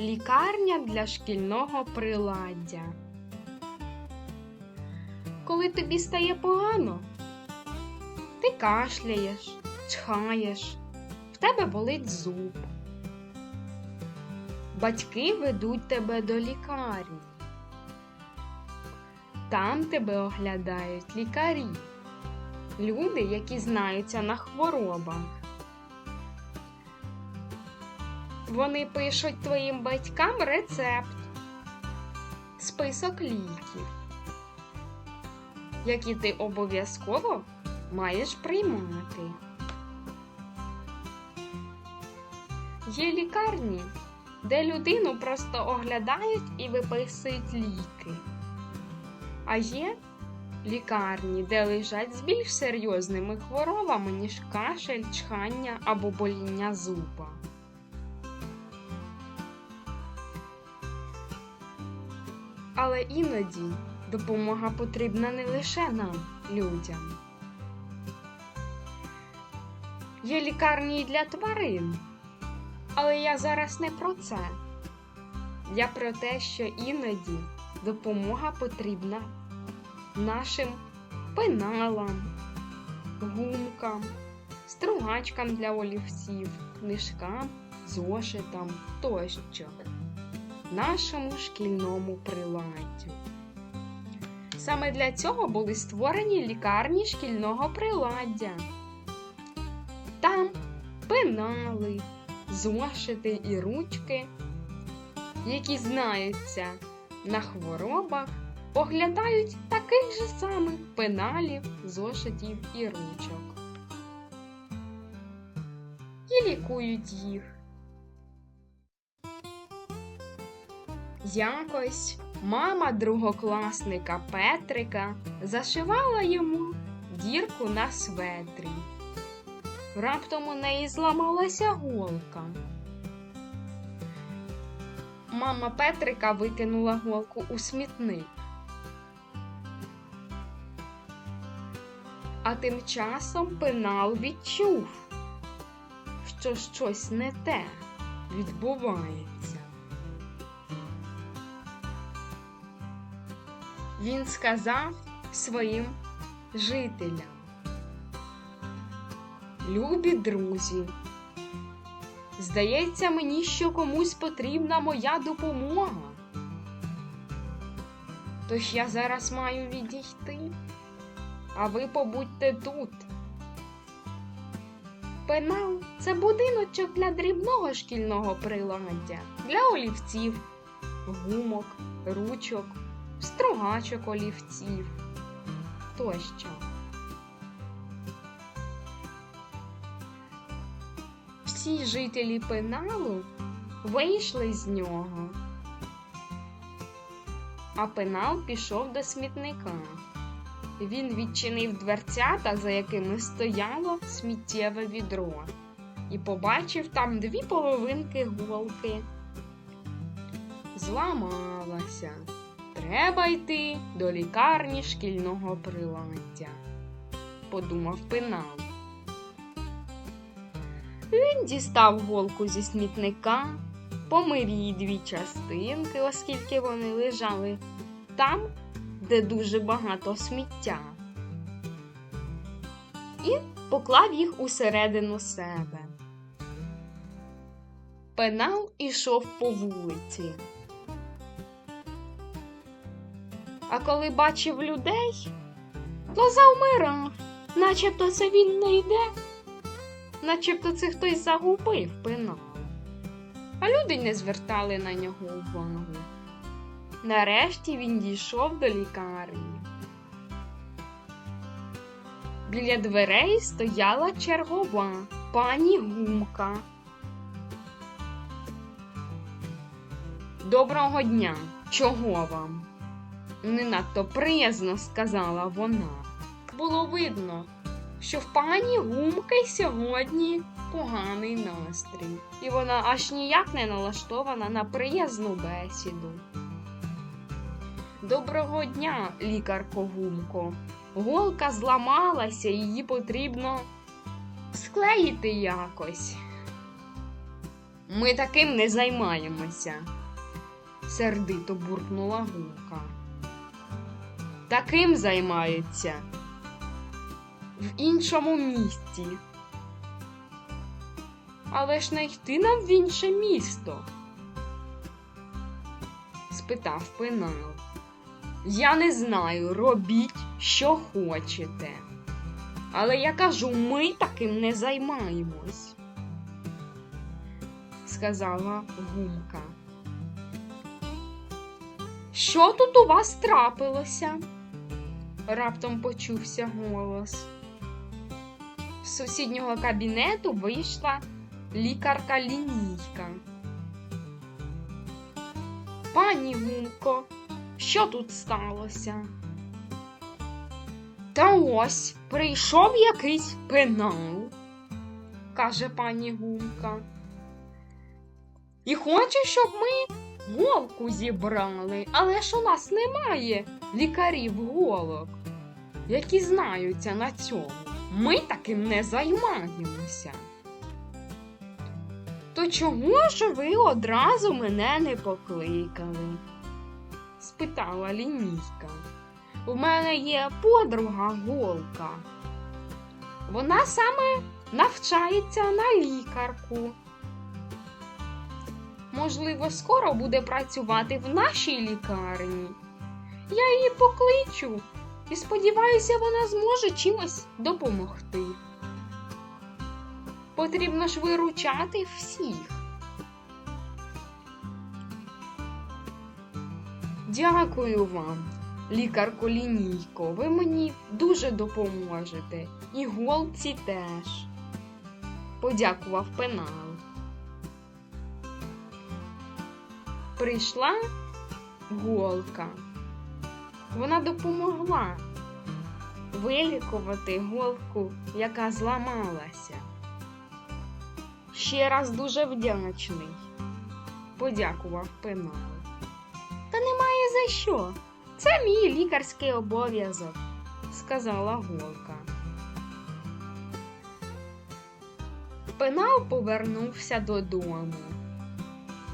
Лікарня для шкільного приладдя. Коли тобі стає погано, ти кашляєш, чхаєш, в тебе болить зуб. Батьки ведуть тебе до лікарні. Там тебе оглядають лікарі, люди, які знаються на хворобах. Вони пишуть твоїм батькам рецепт, список ліків, які ти обов'язково маєш приймати. Є лікарні, де людину просто оглядають і виписують ліки. А є лікарні, де лежать з більш серйозними хворобами, ніж кашель, чхання або боління зуба. Але іноді допомога потрібна не лише нам, людям. Є лікарні і для тварин. Але я зараз не про це. Я про те, що іноді допомога потрібна нашим пеналам, гумкам, стругачкам для олівців, книжкам, зошитам тощо, нашому шкільному приладдю. Саме для цього були створені лікарні шкільного приладдя. Там пенали, зошити і ручки, які знаються на хворобах, оглядають таких же самих пеналів, зошитів і ручок. І лікують їх. Якось мама другокласника Петрика зашивала йому дірку на светрі. Раптом у неї зламалася голка. Мама Петрика викинула голку у смітник. А тим часом пенал відчув, що щось не те відбувається. Він сказав своїм жителям. Любі друзі, здається мені, що комусь потрібна моя допомога. Тож я зараз маю відійти, а ви побудьте тут. Пенал це будиночок для дрібного шкільного приладдя, для олівців, гумок, ручок, стругачок олівців тощо. Всі жителі пеналу вийшли з нього, а пенал пішов до смітника. Він відчинив дверцята, за якими стояло сміттєве відро, і побачив там дві половинки голки. Зламалася. Треба йти до лікарні шкільного приладдя, подумав пенал. Він дістав голку зі смітника, помив її дві частинки, оскільки вони лежали там, де дуже багато сміття, і поклав їх усередину себе. Пенал ішов по вулиці. А коли бачив людей, то завмирав, начебто це він не йде начебто це хтось загубив пенал. А люди не звертали на нього увагу. Нарешті він дійшов до лікарні. Біля дверей стояла чергова пані Гумка. Доброго дня! Чого вам? Не надто приязно сказала вона. Було видно, що в пані Гумки сьогодні поганий настрій, і вона аж ніяк не налаштована на приязну бесіду. Доброго дня, лікарко Гумко. Голка зламалася, її потрібно склеїти якось. Ми таким не займаємося, сердито буркнула гулка. Таким займаються в іншому місті. Але ж не йти нам в інше місто? спитав пенал. Я не знаю, робіть, що хочете. Але я кажу, ми таким не займаємось, сказала гумка. Що тут у вас трапилося? Раптом почувся голос. З сусіднього кабінету вийшла лікарка лінійка. Пані Гумко, що тут сталося? Та ось прийшов якийсь пенал, каже пані Гумка. І хоче, щоб ми голку зібрали, але ж у нас немає лікарів голок, які знаються на цьому. Ми таким не займаємося. То чому ж ви одразу мене не покликали? спитала лінійка. У мене є подруга голка. Вона саме навчається на лікарку. Можливо, скоро буде працювати в нашій лікарні. Я її покличу і сподіваюся, вона зможе чимось допомогти. Потрібно ж виручати всіх. Дякую вам, лікарко лінійко. Ви мені дуже допоможете. І голці теж. Подякував пенал. Прийшла голка. Вона допомогла вилікувати голку, яка зламалася. Ще раз дуже вдячний, подякував пенал. Та немає за що. Це мій лікарський обов'язок, сказала голка. Пенал повернувся додому.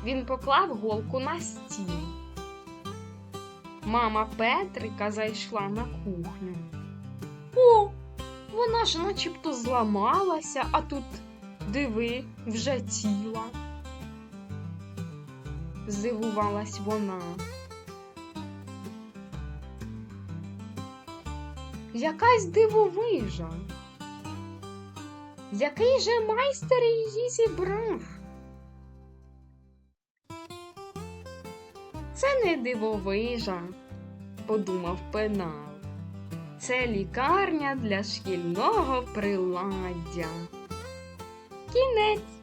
Він поклав голку на стіл. Мама Петрика зайшла на кухню. О, вона ж начебто зламалася, а тут, диви, вже ціла. Здивувалась вона. Якась дивовижа. Який же майстер її зібрав? Це не дивовижа, подумав пенал. Це лікарня для шкільного приладдя. Кінець.